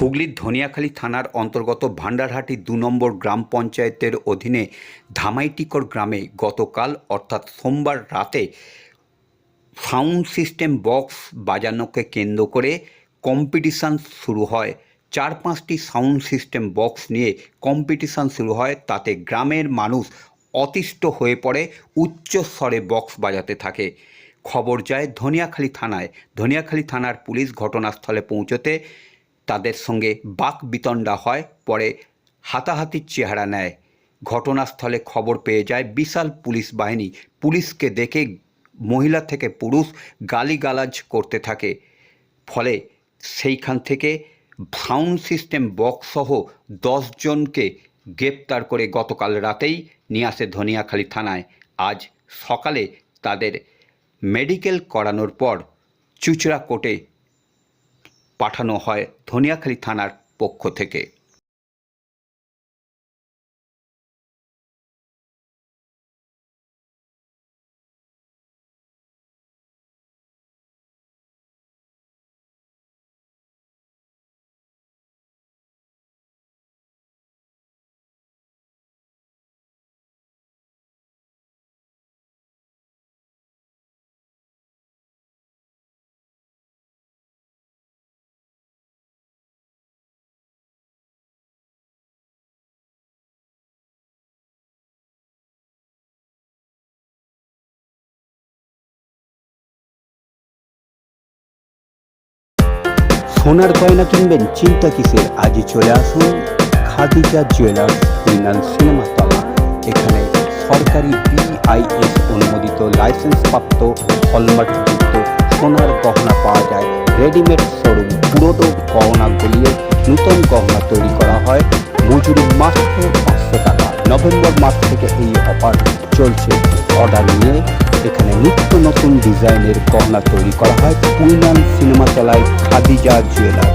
হুগলির ধনিয়াখালী থানার অন্তর্গত ভান্ডারহাটি দু নম্বর গ্রাম পঞ্চায়েতের অধীনে ধামাইটিকর গ্রামে গতকাল, অর্থাৎ সোমবার রাতে, সাউন্ড সিস্টেম বক্স বাজানোকে কেন্দ্র করে কম্পিটিশান শুরু হয়। চার পাঁচটি সাউন্ড সিস্টেম বক্স নিয়ে কম্পিটিশান শুরু হয়। তাতে গ্রামের মানুষ অতিষ্ঠ হয়ে পড়ে, উচ্চ স্বরে বক্স বাজাতে থাকে। খবর যায় ধনিয়াখালী থানায়। ধনিয়াখালী থানার পুলিশ ঘটনাস্থলে পৌঁছতে তাদের সঙ্গে বাক বিতণ্ডা হয়, পরে হাতাহাতির চেহারা নেয়। ঘটনাস্থলে খবর পেয়ে যায় বিশাল পুলিশ বাহিনী। পুলিশকে দেখে মহিলা থেকে পুরুষ গালিগালাজ করতে থাকে। ফলে সেইখান থেকে সাউন্ড সিস্টেম বক্স সহ দশজনকে গ্রেপ্তার করে গতকাল রাতেই নিয়ে আসে ধনিয়াখালী থানায়। আজ সকালে তাদের মেডিকেল করানোর পর চুচড়া কোর্টে পাঠানো হয় ধনিয়াখালী থানার পক্ষ থেকে। সোনার গয়না কিনবেন, চিন্তা কিসের? আজই চলে আসুন খাদিজা জুয়েলার্স মিনাল সিনেমা তলা। এখানে সরকারি বিআইএস অনুমোদিত লাইসেন্সপ্রাপ্ত হলমার্কযুক্ত সোনার গহনা পাওয়া যায়। রেডিমেড শোরুম পুরোনো গহনা গলিয়ে নতুন গহনা তৈরি করা হয়। মজুরি মাত্র পাঁচশো টাকা। নভেম্বর মাস থেকে এই অফার চলছে। অর্ডার নিয়ে এখানে নিত্য নতুন ডিজাইনের গহনা তৈরি করা হয়। পুইনান সিনেমা তলায় খাদিজা জুয়েলার্স